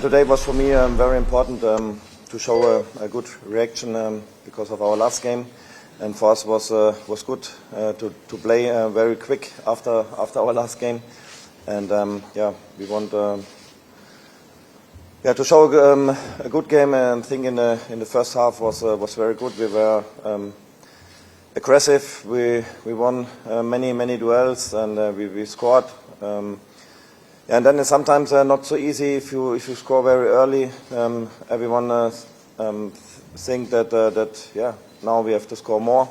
Today was for me um, very important um, to show a, good reaction um, because of our last game, and for us was uh, was good uh, to to play uh, very quick after after our last game, and yeah, we want. To show a good game, and I think in the in the first half was was very good. We were aggressive. We we won many many duels, and we we scored. And then sometimes uh, not so easy if you if you score very early. Um, everyone uh, um, think that uh, that yeah now we have to score more,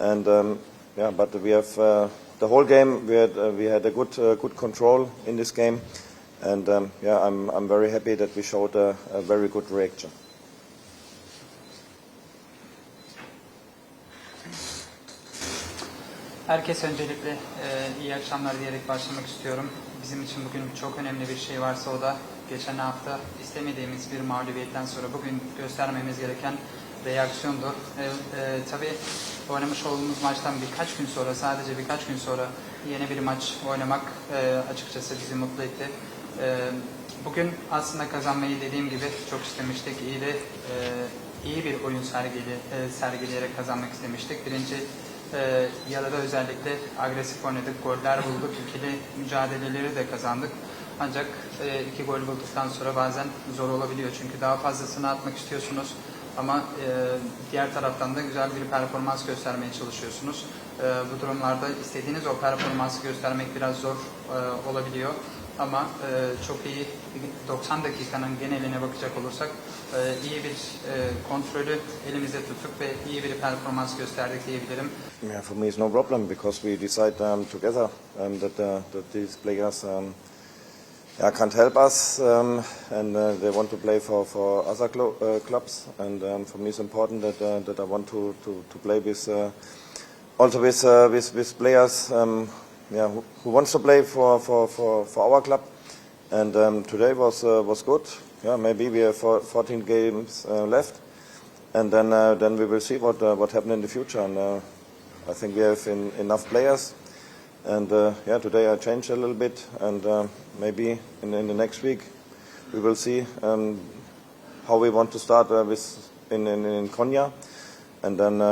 and um, yeah, but we have uh, the whole game. We had uh, we had a good uh, good control in this game, and um, yeah, I'm I'm very happy that we showed a, a very good reaction. Herkese öncelikle e, iyi akşamlar diyerek başlamak istiyorum. Bizim için bugün çok önemli bir şey varsa o da geçen hafta istemediğimiz bir mağlubiyetten sonra bugün göstermemiz gereken reaksiyondu. E, e, tabii oynamış olduğumuz maçtan birkaç gün sonra, sadece birkaç gün sonra yeni bir maç oynamak e, açıkçası bizi mutlu etti. E, bugün aslında kazanmayı dediğim gibi çok istemiştik. İyi de e, iyi bir oyun sergili, e, sergileyerek kazanmak istemiştik. Birinci ee, yarıda özellikle agresif oynadık, goller bulduk, ikili mücadeleleri de kazandık. Ancak e, iki gol bulduktan sonra bazen zor olabiliyor çünkü daha fazlasını atmak istiyorsunuz ama e, diğer taraftan da güzel bir performans göstermeye çalışıyorsunuz. E, bu durumlarda istediğiniz o performansı göstermek biraz zor e, olabiliyor. Ama e, çok iyi 90 dakikanın geneline bakacak olursak e, iyi bir e, kontrolü elimizde tuttuk ve iyi bir performans gösterdik diyebilirim. Yeah, for me it's no problem because we decide um, together um, that, uh, that these players um, yeah, can't help us um, and uh, they want to play for, for other clo- uh, clubs and um, for me it's important that, uh, that I want to, to, to play with uh, also with, uh, with, with players um, yeah, who, who wants to play for, for, for, for our club and um, today was, uh, was good. Yeah, maybe we have 14 games uh, left and then uh, then we will see what uh, what happens in the future. And uh, I think we have in, enough players. And uh, yeah, today I changed a little bit, and maybe in, in the next week we will see um, how we want to start with in, in in Konya. And then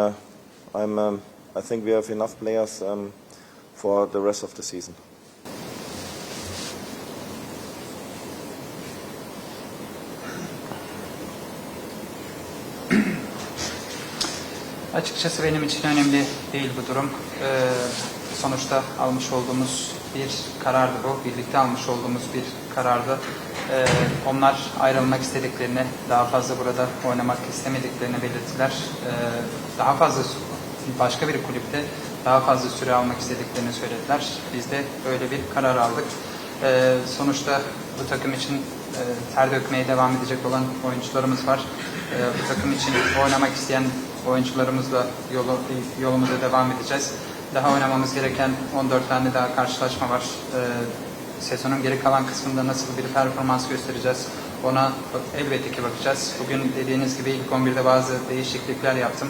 I'm um, I think we have enough players um, for the rest of the season. Açıkçası benim için önemli değil bu durum. Ee, sonuçta almış olduğumuz bir karardı bu. Birlikte almış olduğumuz bir karardı. Ee, onlar ayrılmak istediklerini, daha fazla burada oynamak istemediklerini belirttiler. Ee, daha fazla başka bir kulüpte daha fazla süre almak istediklerini söylediler. Biz de böyle bir karar aldık. Ee, sonuçta bu takım için e, ter dökmeye devam edecek olan oyuncularımız var. Ee, bu takım için oynamak isteyen oyuncularımızla yolu, yolumuza devam edeceğiz. Daha oynamamız gereken 14 tane daha karşılaşma var. Ee, sezonun geri kalan kısmında nasıl bir performans göstereceğiz ona elbette ki bakacağız. Bugün dediğiniz gibi ilk 11'de bazı değişiklikler yaptım.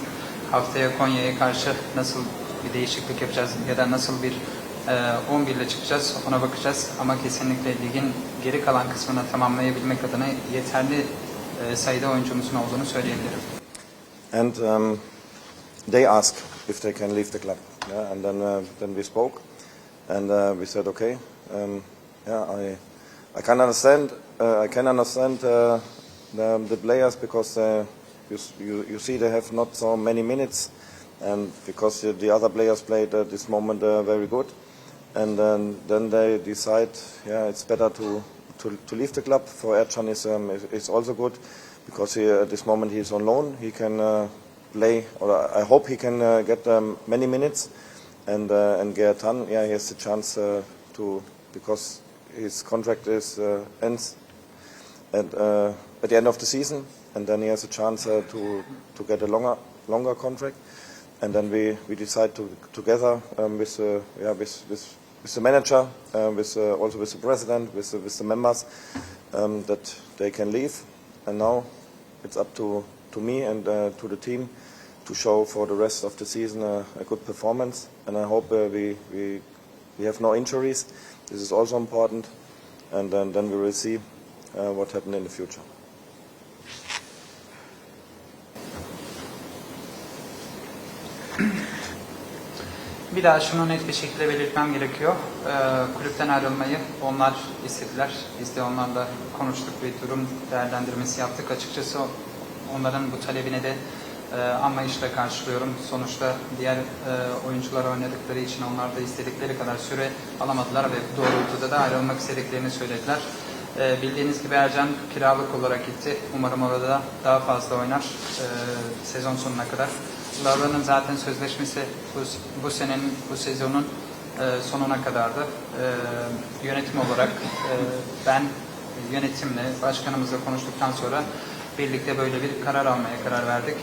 Haftaya Konya'ya karşı nasıl bir değişiklik yapacağız ya da nasıl bir e, 11 ile çıkacağız ona bakacağız. Ama kesinlikle ligin geri kalan kısmını tamamlayabilmek adına yeterli e, sayıda oyuncumuzun olduğunu söyleyebilirim. And um, they asked if they can leave the club. Yeah, and then uh, then we spoke, and uh, we said, okay, um, yeah, I I can understand. Uh, I can understand uh, the, the players because uh, you, you you see they have not so many minutes, and because the, the other players played at this moment uh, very good, and then then they decide, yeah, it's better to to, to leave the club. For Ercan is um, is, is also good because he, at this moment he's on loan. He can uh, play, or I hope he can uh, get um, many minutes. And uh, and Gertan, yeah, he has the chance to because his contract is uh, ends at uh, at the end of the season, and then he has a chance uh, to to get a longer longer contract. And then we, we decide to together um, with uh, yeah with with with the manager, uh, with uh, also with the president, with the, with the members, um, that they can leave. And now it's up to to me and uh, to the team to show for the rest of the season uh, a good performance. And I hope uh, we we we have no injuries. This is also important. And then, then we will see uh, what happens in the future. Bir daha şunu net bir şekilde belirtmem gerekiyor. Ee, kulüpten ayrılmayı onlar istediler. Biz de onlarla konuştuk ve durum değerlendirmesi yaptık. Açıkçası onların bu talebine de e, anlayışla karşılıyorum. Sonuçta diğer e, oyuncular oynadıkları için onlar da istedikleri kadar süre alamadılar ve doğrultuda da ayrılmak istediklerini söylediler. E, bildiğiniz gibi Ercan kiralık olarak gitti. Umarım orada daha fazla oynar e, sezon sonuna kadar. Laura'nın zaten sözleşmesi bu, bu senenin, bu sezonun e, sonuna kadardı. E, yönetim olarak e, ben yönetimle, başkanımızla konuştuktan sonra birlikte böyle bir karar almaya karar verdik.